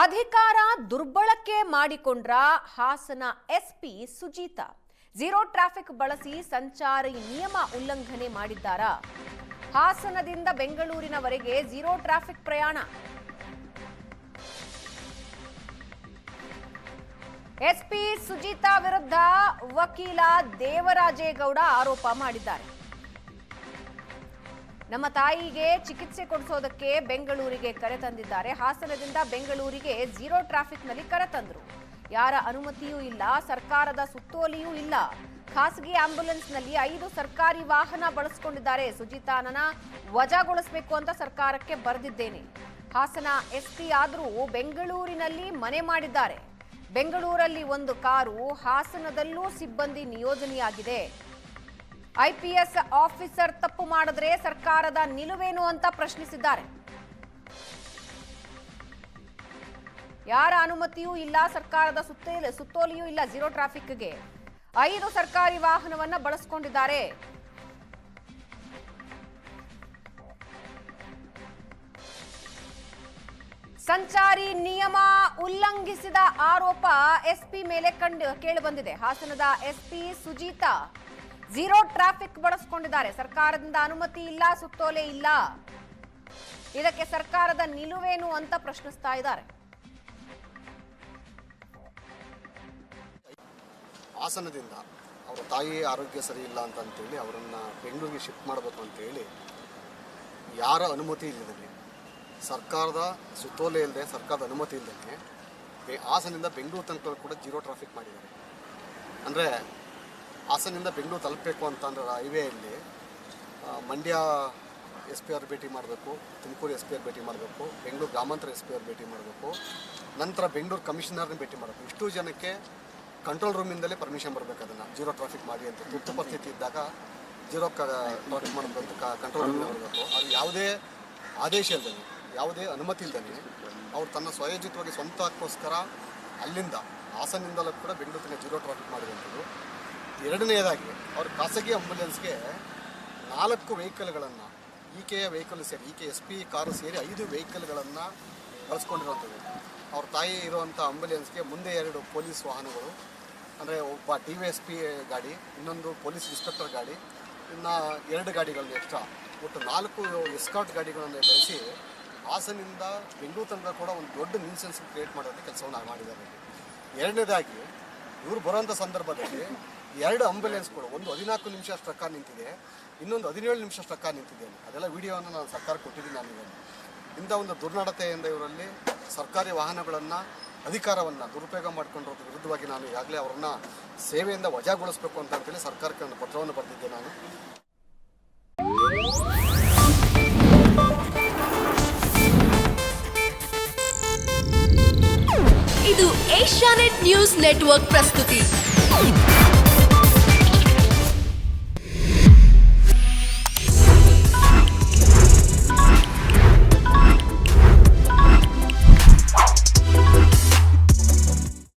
ಅಧಿಕಾರ ದುರ್ಬಳಕೆ ಮಾಡಿಕೊಂಡ್ರ Hassan SP Sujeetha. Zero traffic ಬಳಸಿ ಸಂಚಾರಿ ನಿಯಮ ಉಲ್ಲಂಘನೆ ಮಾಡಿದ್ದಾರಾ? ಹಾಸನದಿಂದ ಬೆಂಗಳೂರಿನವರೆಗೆ ಜೀರೋ ಟ್ರಾಫಿಕ್ ಪ್ರಯಾಣ. ಎಸ್ಪಿ ಸುಜೀತಾ ವಿರುದ್ಧ ವಕೀಲ ದೇವರಾಜೇಗೌಡ ಆರೋಪ ಮಾಡಿದ್ದಾರೆ. ನಮ್ಮ ತಾಯಿಗೆ ಚಿಕಿತ್ಸೆ ಕೊಡಿಸೋದಕ್ಕೆ ಬೆಂಗಳೂರಿಗೆ ಕರೆ ತಂದಿದ್ದಾರೆ. ಹಾಸನದಿಂದ ಬೆಂಗಳೂರಿಗೆ ಝೀರೋ ಟ್ರಾಫಿಕ್ನಲ್ಲಿ ಕರೆತಂದ್ರು ಯಾರ ಅನುಮತಿಯೂ ಇಲ್ಲ, ಸರ್ಕಾರದ ಸುತ್ತೋಲೆಯೂ ಇಲ್ಲ. ಖಾಸಗಿ ಆಂಬ್ಯುಲೆನ್ಸ್ನಲ್ಲಿ ಐದು ಸರ್ಕಾರಿ ವಾಹನ ಬಳಸಿಕೊಂಡಿದ್ದಾರೆ. ಸುಜಿತಾನನ ವಜಾಗೊಳಿಸಬೇಕು ಅಂತ ಸರ್ಕಾರಕ್ಕೆ ಬರೆದಿದ್ದೇನೆ. ಹಾಸನ ಎಸ್ಪಿ ಆದರೂ ಬೆಂಗಳೂರಿನಲ್ಲಿ ಮನೆ ಮಾಡಿದ್ದಾರೆ. ಬೆಂಗಳೂರಲ್ಲಿ ಒಂದು ಕಾರು ಹಾಸನದಲ್ಲೂ ಸಿಬ್ಬಂದಿ ನಿಯೋಜನೆಯಾಗಿದೆ. ಐಪಿಎಸ್ ಆಫೀಸರ್ ತಪ್ಪು ಮಾಡಿದ್ರೆ ಸರ್ಕಾರದ ನಿಲುವೇನು ಅಂತ ಪ್ರಶ್ನಿಸಿದ್ದಾರೆ. ಯಾರ ಅನುಮತಿಯೂ ಇಲ್ಲ, ಸರ್ಕಾರದ ಸುತ್ತೋಲೆ ಸುತ್ತೋಲೆಯೂ ಇಲ್ಲ ಝೀರೋ ಟ್ರಾಫಿಕ್ಗೆ. ಐದು ಸರ್ಕಾರಿ ವಾಹನವನ್ನ ಬಳಸಿಕೊಂಡಿದ್ದಾರೆ. ಸಂಚಾರಿ ನಿಯಮ ಉಲ್ಲಂಘಿಸಿದ ಆರೋಪ ಎಸ್ಪಿ ಮೇಲೆ ಕಂಡು ಕೇಳಿಬಂದಿದೆ ಹಾಸನದ ಎಸ್ಪಿ ಸುಜೀತಾ. ಝೀರೋ ಟ್ರಾಫಿಕ್ ಬಳಸ್ಕೊಂಡಿದ್ದಾರೆ. ಸರ್ಕಾರದಿಂದ ಅನುಮತಿ ಇಲ್ಲ, ಸುತ್ತೋಲೆ ಇಲ್ಲ. ಇದಕ್ಕೆ ಸರ್ಕಾರದ ನಿಲುವೇನು ಅಂತ ಪ್ರಶ್ನಿಸ್ತಾ ಇದ್ದಾರೆ. ಹಾಸನದಿಂದ ಅವರ ತಾಯಿ ಆರೋಗ್ಯ ಸರಿ ಇಲ್ಲ ಅಂತ ಅಂತೇಳಿ ಅವರನ್ನು ಬೆಂಗಳೂರಿಗೆ ಶಿಫ್ಟ್ ಮಾಡಬೇಕು ಅಂತೇಳಿ ಯಾರ ಅನುಮತಿ ಇಲ್ಲದಲ್ಲಿ, ಸರ್ಕಾರದ ಸುತ್ತೋಲೆ ಇಲ್ಲದೆ ಸರ್ಕಾರದ ಅನುಮತಿ ಇಲ್ಲದೆ ಹಾಸನದಿಂದ ಬೆಂಗಳೂರು ತನಕ ಕೂಡ ಜೀರೋ ಟ್ರಾಫಿಕ್ ಮಾಡಿದ್ದಾರೆ. ಅಂದರೆ ಹಾಸನದಿಂದ ಬೆಂಗಳೂರು ತಲುಪಬೇಕು ಅಂತಂದ್ರೆ ಹೈವೇಯಲ್ಲಿ ಮಂಡ್ಯ ಎಸ್ ಪಿ ಆರ್ ಭೇಟಿ ಮಾಡಬೇಕು ತುಮಕೂರು ಎಸ್ ಪಿ ಆರ್ ಭೇಟಿ ಮಾಡಬೇಕು ಬೆಂಗಳೂರು ಗ್ರಾಮಾಂತರ ಎಸ್ ಪಿ ಆರ್ ಭೇಟಿ ಮಾಡಬೇಕು. ನಂತರ ಬೆಂಗಳೂರು ಕಮಿಷನರ್ನ ಭೇಟಿ ಮಾಡಬೇಕು. ಇಷ್ಟು ಜನಕ್ಕೆ ಕಂಟ್ರೋಲ್ ರೂಮಿಂದಲೇ ಪರ್ಮಿಷನ್ ಬರಬೇಕು ಅದನ್ನು. ಜೀರೋ ಟ್ರಾಫಿಕ್ ಮಾಡಿ ಅಂತ. ತುರ್ತು ಪರಿಸ್ಥಿತಿ ಇದ್ದಾಗ ಜೀರೋ ಟ್ರಾಫಿಕ್ ಮಾಡಬೇಕು ಕಂಟ್ರೋಲ್ ರೂಮಿಂದ ಬರಬೇಕು. ಅದು ಯಾವುದೇ ಆದೇಶ ಇಲ್ಲದೆ ಯಾವುದೇ ಅನುಮತಿ ಇಲ್ಲದೆ ಅವರು ತನ್ನ ಸ್ವಯೋಜಿತವಾಗಿ ಸ್ವಂತಕ್ಕೋಸ್ಕರ ಅಲ್ಲಿಂದ ಹಾಸನಿಂದಲೂ ಕೂಡ ಬೆಂಗಳೂರಿನ ಜೀರೋ ಟ್ರಾಫಿಕ್ ಮಾಡಿರುವಂಥದ್ದು. ಎರಡನೆಯದಾಗಿ ಅವ್ರ ಖಾಸಗಿ ಆಂಬ್ಯುಲೆನ್ಸ್ಗೆ ನಾಲ್ಕು ವೆಹಿಕಲ್ಗಳನ್ನು, ಈಕೆಯ ವೆಹಿಕಲ್ ಸೇರಿ, ಈಕೆ ಎಸ್ ಪಿ ಕಾರು ಸೇರಿ ಐದು ವೆಹಿಕಲ್ಗಳನ್ನು ಬಳಸ್ಕೊಂಡಿರುವಂಥದ್ದು. ಅವ್ರ ತಾಯಿ ಇರುವಂಥ ಆಂಬ್ಯುಲೆನ್ಸ್ಗೆ ಮುಂದೆ ಎರಡು ಪೊಲೀಸ್ ವಾಹನಗಳು, ಅಂದರೆ ಒಬ್ಬ ಡಿ ವಿ ಎಸ್ ಪಿ ಗಾಡಿ, ಇನ್ನೊಂದು ಪೊಲೀಸ್ ಇನ್ಸ್ಪೆಕ್ಟರ್ ಗಾಡಿ, ಇನ್ನು ಎರಡು ಗಾಡಿಗಳನ್ನು ಎಕ್ಸ್ಟ್ರಾ ಒಟ್ಟು ನಾಲ್ಕು ಎಸ್ಕಾಟ್ ಗಾಡಿಗಳನ್ನು ಬಳಸಿ ಹಾಸನಿಂದ ಬೆಂಗಳೂರು ತನಕ ಕೂಡ ಒಂದು ದೊಡ್ಡ ನ್ಯೂಸೆನ್ಸ್ ಕ್ರಿಯೇಟ್ ಮಾಡೋದಕ್ಕೆ ಕೆಲಸವನ್ನು ಮಾಡಿದ್ದಾರೆ. ಎರಡನೇದಾಗಿ, ಇವರು ಬರುವಂಥ ಸಂದರ್ಭದಲ್ಲಿ ಎರಡು ಆಂಬುಲೆನ್ಸ್ಗಳು ಒಂದು ಹದಿನಾಲ್ಕು ನಿಮಿಷ ಸ್ಟ್ರಕ್ಕ ನಿಂತಿದೆ. ಇನ್ನೊಂದು ಹದಿನೇಳು ನಿಮಿಷ ಸ್ಟ್ರಕ್ಕ ನಿಂತಿದೆ ಅದೆಲ್ಲ ವಿಡಿಯೋವನ್ನು ನಾನು ಸರ್ಕಾರ ಕೊಟ್ಟಿದ್ದೀನಿ ನಾನು ಇದನ್ನು ಇಂಥ ಒಂದು ದುರ್ನಡತೆಯಿಂದ ಇವರಲ್ಲಿ ಸರ್ಕಾರಿ ವಾಹನಗಳನ್ನು, ಅಧಿಕಾರವನ್ನು ದುರುಪಯೋಗ ಮಾಡಿಕೊಂಡಿರೋದ್ರ ವಿರುದ್ಧವಾಗಿ ನಾನು ಈಗಾಗಲೇ ಅವರನ್ನು ಸೇವೆಯಿಂದ ವಜಾಗೊಳಿಸಬೇಕು ಅಂತ ಅಂತೇಳಿ ಸರ್ಕಾರಕ್ಕೆ ಒಂದು ಪತ್ರವನ್ನು ಬರೆದಿದ್ದೆ ನಾನು. ಇದು ಏಷ್ಯಾನೆಟ್ ನ್ಯೂಸ್ ನೆಟ್ವರ್ಕ್ ಪ್ರಸ್ತುತಿ.